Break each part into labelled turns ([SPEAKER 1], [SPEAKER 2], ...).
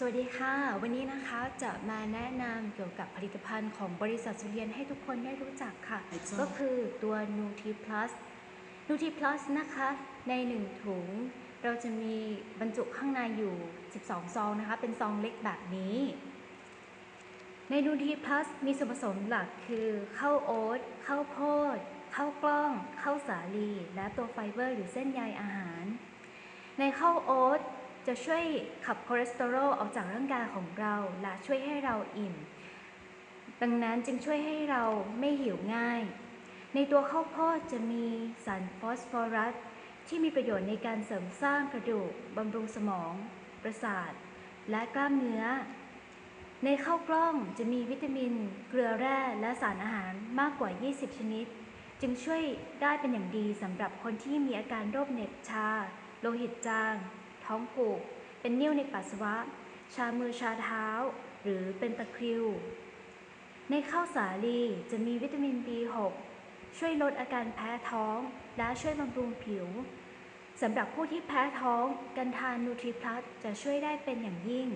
[SPEAKER 1] สวัสดีค่ะ วันนี้นะคะจะมาแนะนำเกี่ยวกับผลิตภัณฑ์ของบริษัทสุเรียนให้ทุกคนได้รู้จักค่ะ
[SPEAKER 2] Exact.
[SPEAKER 1] ก็คือตัว Nutri Plus Nutri Plus นะคะ ใน 1 ถุง เราจะมีบรรจุข้างในอยู่ 12 ซองนะคะ เป็นซองเล็กแบบนี้ ใน Nutri Plus มีส่วนผสมหลักคือข้าวโอ๊ตข้าวโพดข้าวกล้องข้าวสาลี และตัวไฟเบอร์ หรือเส้นใยอาหาร ในข้าวโอ๊ต จะช่วยขับคอเลสเตอรอลออกจากร่างกายของเราและช่วยให้เราอิ่ม ดังนั้นจึงช่วยให้เราไม่หิวง่าย ในตัวข้าวโพดจะมีสารฟอสฟอรัสที่มีประโยชน์ในการเสริมสร้างกระดูกบำรุงสมอง ประสาท และกล้ามเนื้อ ในข้าวกล้องจะมีวิตามิน เกลือแร่และสารอาหารมากกว่า 20 ชนิด จึงช่วยได้เป็นอย่างดีสำหรับคนที่มีอาการโรคเหน็บชา โลหิตจาง ท้องผูก เป็นนิ่วในปัสสาวะ ชามือชาเท้า หรือเป็นตะคริว ในข้าวสาลีจะมีวิตามิน B6 ช่วยลดอาการแพ้ท้อง และช่วยบำรุงผิวสำหรับผู้ที่แพ้ท้องการทานนูทริพลัสจะช่วยได้เป็นอย่างยิ่ง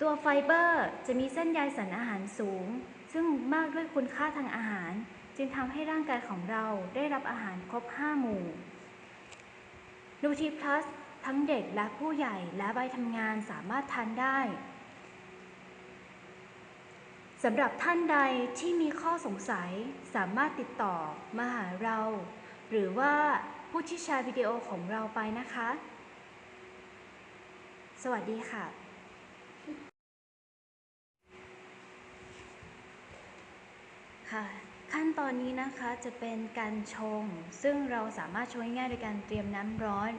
[SPEAKER 1] ตัวไฟเบอร์จะมีเส้นใยสารอาหารสูง ซึ่งมากด้วยคุณค่าทางอาหาร จึงทำให้ร่างกายของเราได้รับอาหารครบ 5 หมู่ นูทริพลัสทั้งเด็กและผู้ใหญ่และวัยทำงานสามารถทานได้สำหรับท่านใดที่มีข้อสงสัยสามารถติดต่อมาหาเรา หรือว่าผู้ที่แชร์วิดีโอของเราไปนะคะ สวัสดีค่ะค่ะ ขั้นตอนนี้นะคะจะเป็นการชง ซึ่งเราสามารถชงง่ายๆโดยการเตรียมน้ำร้อน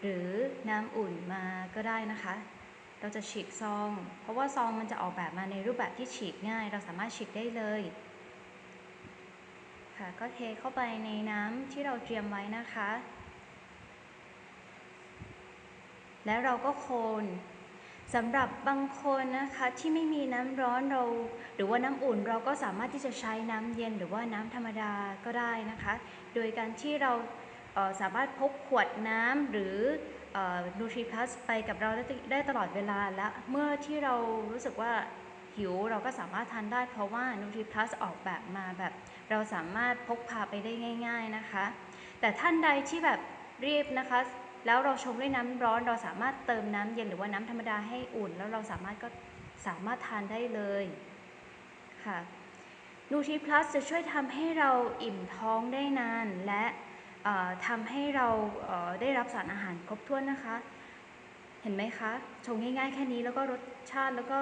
[SPEAKER 1] หรือน้ำอุ่นมาก็ได้นะคะ เราจะฉีกซอง เพราะว่าซองมันจะออกแบบมาในรูปแบบที่ฉีกง่าย เราสามารถฉีกได้เลยค่ะก็เทเข้าไปในน้ำที่เราเตรียมไว้นะคะ แล้วเราก็โคน สำหรับบางคนนะคะที่ไม่มีน้ำร้อนเรา หรือว่าน้ำอุ่นเราก็สามารถที่จะใช้น้ำเย็นหรือว่าน้ำธรรมดาก็ได้นะคะ โดยการที่เราเสามารถพกขวดน้ำหรือนูทรีพลัสไปกับเราได้ได้ตลอดเวลาและเมื่อที่เรารู้สึกว่าหิวเราก็สามารถทานได้เพราะว่านูทรีพลัสออกแบบมาแบบ เราสามารถพกพาไปได้ง่าย ๆนะคะ แต่ท่านใดที่แบบรีบนะคะ แล้วเราชงด้วยน้ำร้อนเราสามารถเติมน้ำเย็นหรือว่าน้ำธรรมดาให้อุ่น แล้วเราสามารถก็สามารถทานได้เลยค่ะนูทรีพลัสจะช่วยทำให้เราอิ่มท้องได้นาน และทำให้เราได้รับสารอาหารครบถ้วนนะคะ เห็นไหมคะ ชงง่ายๆแค่นี้แล้วก็รสชาติแล้วก็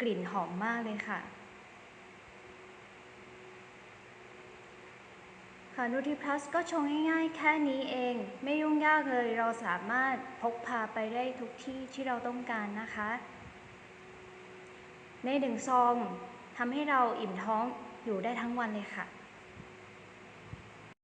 [SPEAKER 1] กลิ่นหอมมากเลยค่ะ ค่ะนูทีพลัสก็ชงง่ายๆ แค่นี้เอง ไม่ยุ่งยากเลยเราสามารถพกพาไปได้ทุกที่ที่เราต้องการนะคะ ในหนึ่งซองทำให้เราอิ่มท้องอยู่ได้ทั้งวันเลยค่ะ